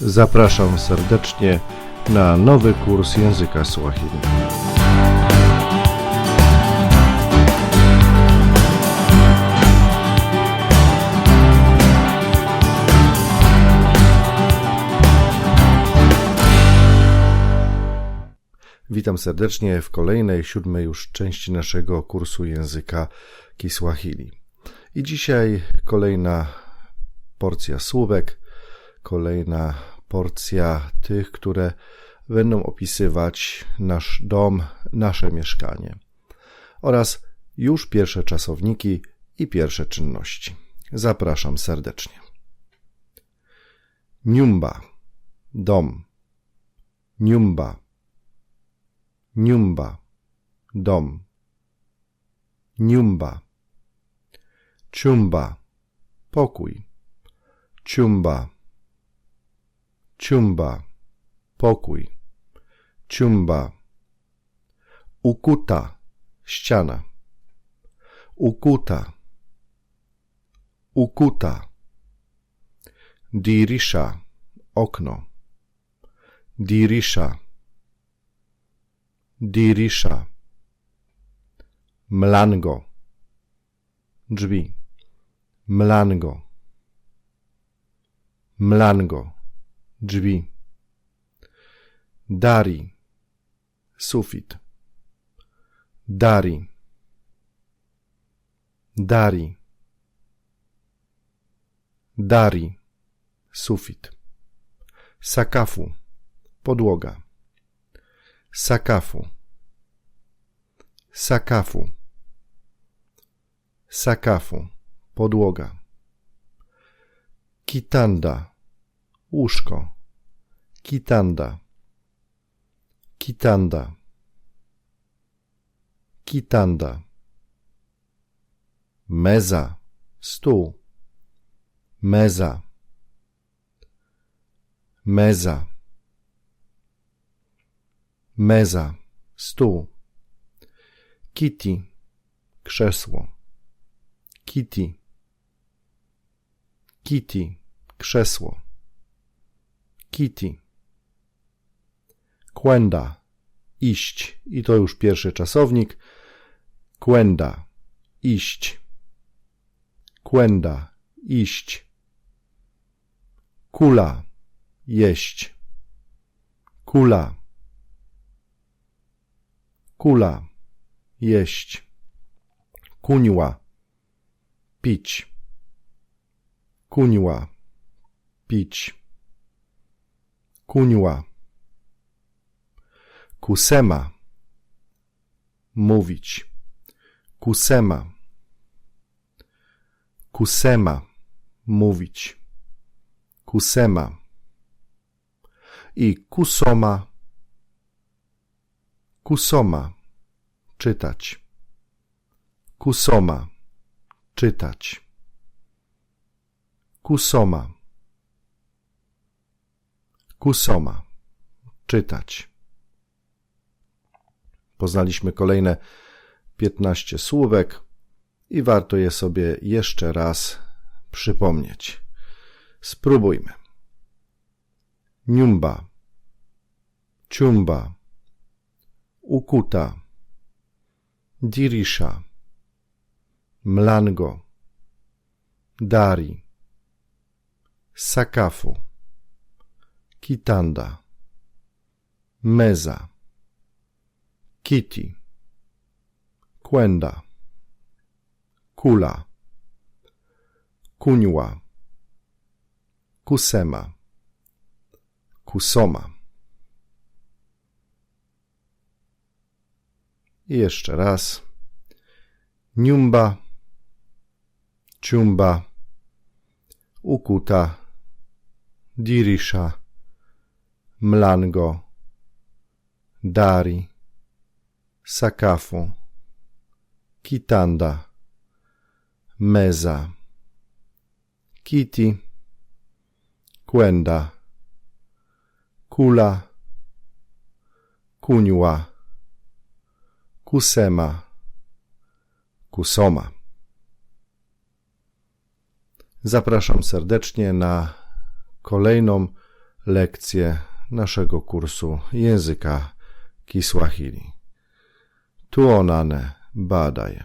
Zapraszam serdecznie na nowy kurs języka Swahili. Witam serdecznie w kolejnej, siódmej już części naszego kursu języka Kiswahili. I dzisiaj kolejna porcja słówek, kolejna porcja tych, które będą opisywać nasz dom, nasze mieszkanie oraz już pierwsze czasowniki i pierwsze czynności. Zapraszam serdecznie. Nyumba, dom. Nyumba, nyumba, dom. Nyumba, ciumba, pokój. Ciumba, ciumba, pokój. Ciumba, ukuta, ściana. Ukuta, ukuta. Dirisza, okno. Dirisza, dirisza. Mlango, drzwi. Mlango, mlango, drzwi. Dari, sufit. Dari, dari. Dari, sufit. Sakafu, podłoga. Sakafu, sakafu. Sakafu, podłoga. Kitanda, łóżko. Kitanda, kitanda. Kitanda. Meza, stół. Meza. Meza. Meza, stół. Kitty, krzesło. Kitty. Kitty, krzesło. Kitty. Kwenda, iść. I to już pierwszy czasownik. Kwenda, iść. Kwenda, iść. Kula, jeść. Kula. Kula, jeść. Kuńła, pić. Kuńła, pić. Kuńła. Kusema, mówić. Kusema. Kusema, mówić. Kusema. I kusoma. Kusoma, czytać. Kusoma, czytać. Kusoma. Kusoma. Czytać. Poznaliśmy kolejne 15 słówek i warto je sobie jeszcze raz przypomnieć. Spróbujmy. Niumba. Ciumba. Ukuta. Dirisha. Mlango. Dari. Sakafu. Kitanda. Meza. Kitty. Kwenda. Kula. Kuńła. Kusema. Kusoma. I jeszcze raz. Niumba. Ciumba. Ukuta. Dirisha. Mlango. Dari. Sakafu. Kitanda. Meza. Kitty. Kwenda. Kula. Kuńła. Kusema. Kusoma. Zapraszam serdecznie na kolejną lekcje naszego kursu języka Kiswahili. Tuonane badaje.